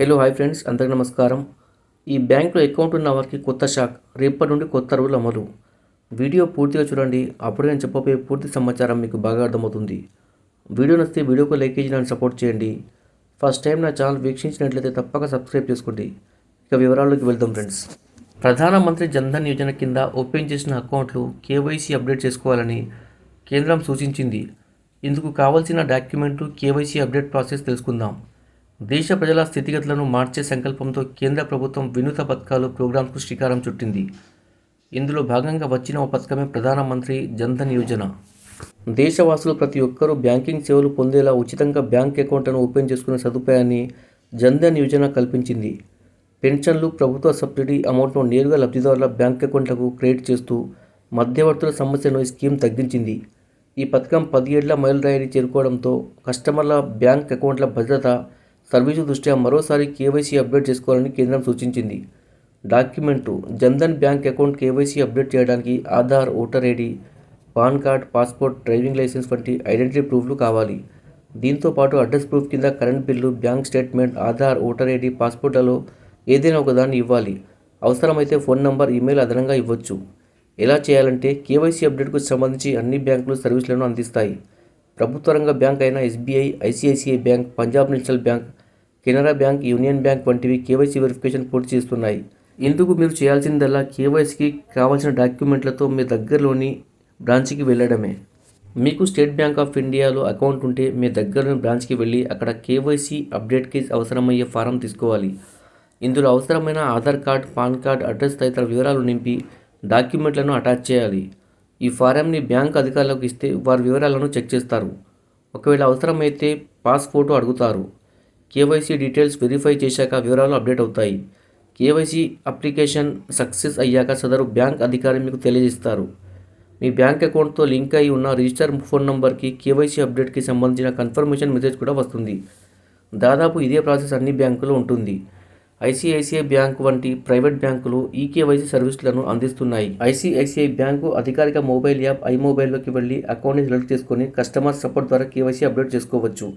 Hello hi friends అందరికీ నమస్కారం. ఈ బ్యాంకులో అకౌంట్ ఉన్న వారికి కొత్త షాక్ రేపటి నుండి కొత్త రూల్ అమలు. వీడియో పూర్తిగా చూడండి. అప్పుడు నేను చెప్పబోయే పూర్తి సమాచారం మీకు బాగా అర్థమవుతుంది. వీడియో నచ్చితే వీడియోకు లైక్ చేసి నన్ను సపోర్ట్ చేయండి. ఫస్ట్ టైం నా ఛానల్ వీక్షించినట్లయితే తప్పక సబ్స్క్రైబ్ చేసుకోండి. ఇక వివరాల్లోకి వెళ్దాం ఫ్రెండ్స్ ప్రధానమంత్రి జన్ధన్ యోజన కింద ఓపెన్ చేసిన అకౌంట్లు కేవైసీ అప్డేట్ చేసుకోవాలని కేంద్రం సూచించింది. ఇందుకు కావాల్సిన డాక్యుమెంట్లు కేవైసీ అప్డేట్ ప్రాసెస్ తెలుసుకుందాం. దేశ ప్రజల స్థితిగతులను మార్చే సంకల్పంతో కేంద్ర ప్రభుత్వం వినూత పథకాలు ప్రోగ్రాంకు శ్రీకారం చుట్టింది. ఇందులో భాగంగా వచ్చిన ఓ పథకమే ప్రధానమంత్రి జన్ధన్ యోజన. దేశవాసులు ప్రతి ఒక్కరూ బ్యాంకింగ్ సేవలు పొందేలా ఉచితంగా బ్యాంక్ అకౌంట్లను ఓపెన్ చేసుకునే సదుపాయాన్ని జన్ధన్ యోజన కల్పించింది. పెన్షన్లు ప్రభుత్వ సబ్సిడీ అమౌంట్ను నేరుగా లబ్ధిదారుల బ్యాంక్ అకౌంట్లకు క్రెడిట్ చేస్తూ మధ్యవర్తుల సమస్యను ఈ స్కీమ్ తగ్గించింది. ఈ పథకం పది మైలు మైలురాయిని చేరుకోవడంతో కస్టమర్ల బ్యాంక్ అకౌంట్ల భద్రత సర్వీసు దృష్ట్యా మరోసారి కేవైసీ అప్డేట్ చేసుకోవాలని కేంద్రం సూచించింది. Document Jan Dhan bank account KYC update చేయడానికి Aadhaar voter ID PAN card passport driving licence వంటి ఐడెంటిటీ ప్రూఫ్లు కావాలి. దీంతో పాటు అడ్రస్ ప్రూఫ్ కింద current bill bank statement Aadhaar voter ID పాస్పోర్ట్లలో ఏదైనా ఒకదాన్ని ఇవ్వాలి. అవసరమైతే ఫోన్ నంబర్ ఈమెయిల్ అదనంగా ఇవ్వచ్చు. ఎలా చేయాలంటే కేవైసీ అప్డేట్కు సంబంధించి అన్ని బ్యాంకులు సర్వీసులను అందిస్తాయి. ప్రభుత్వ రంగ బ్యాంక్ అయిన SBI ICICI bank Punjab national bank Canara bank union bank వంటివి కేవైసీ వెరిఫికేషన్ పూర్తి చేస్తున్నాయి. ఇందుకు మీరు చేయాల్సిందల్లా కేవైసీకి కావాల్సిన డాక్యుమెంట్లతో మీ దగ్గరలోని బ్రాంచ్కి వెళ్ళడమే. మీకు స్టేట్ బ్యాంక్ ఆఫ్ ఇండియాలో అకౌంట్ ఉంటే మీ దగ్గరలోని బ్రాంచ్కి వెళ్ళి అక్కడ కేవైసీ అప్డేట్కి అవసరమయ్యే ఫారం తీసుకోవాలి. ఇందులో అవసరమైన Aadhaar card PAN card address తదితర వివరాలు నింపి డాక్యుమెంట్లను అటాచ్ చేయాలి. ఈ ఫారంని బ్యాంక్ అధికారులకు ఇస్తే వారి వివరాలను చెక్ చేస్తారు. ఒకవేళ అవసరమైతే పాస్ ఫోటో అడుగుతారు. కేవైసీ డీటెయిల్స్ వెరిఫై చేశాక వివరాలు అప్డేట్ అవుతాయి. కేవైసీ అప్లికేషన్ సక్సెస్ అయ్యాక సదరు బ్యాంక్ అధికారి మీకు తెలియజేస్తారు. మీ బ్యాంక్ అకౌంట్తో లింక్ అయి ఉన్న రిజిస్టర్ ఫోన్ నంబర్కి కేవైసీ అప్డేట్కి సంబంధించిన కన్ఫర్మేషన్ మెసేజ్ కూడా వస్తుంది. దాదాపు ఇదే ప్రాసెస్ అన్ని బ్యాంకులో ఉంటుంది. ఐసిఐసిఐ బ్యాంకు వంటి ప్రైవేట్ బ్యాంకులు ఈ కేవైసీ సర్వీసులను అందిస్తున్నాయి. ఐసిఐసిఐ బ్యాంకు అధికారిక మొబైల్ యాప్ ఐ మొబైల్లోకి వెళ్ళి అకౌంట్ని సెలెక్ట్ చేసుకొని కస్టమర్ సపోర్ట్ ద్వారా కేవైసీ అప్డేట్ చేసుకోవచ్చు.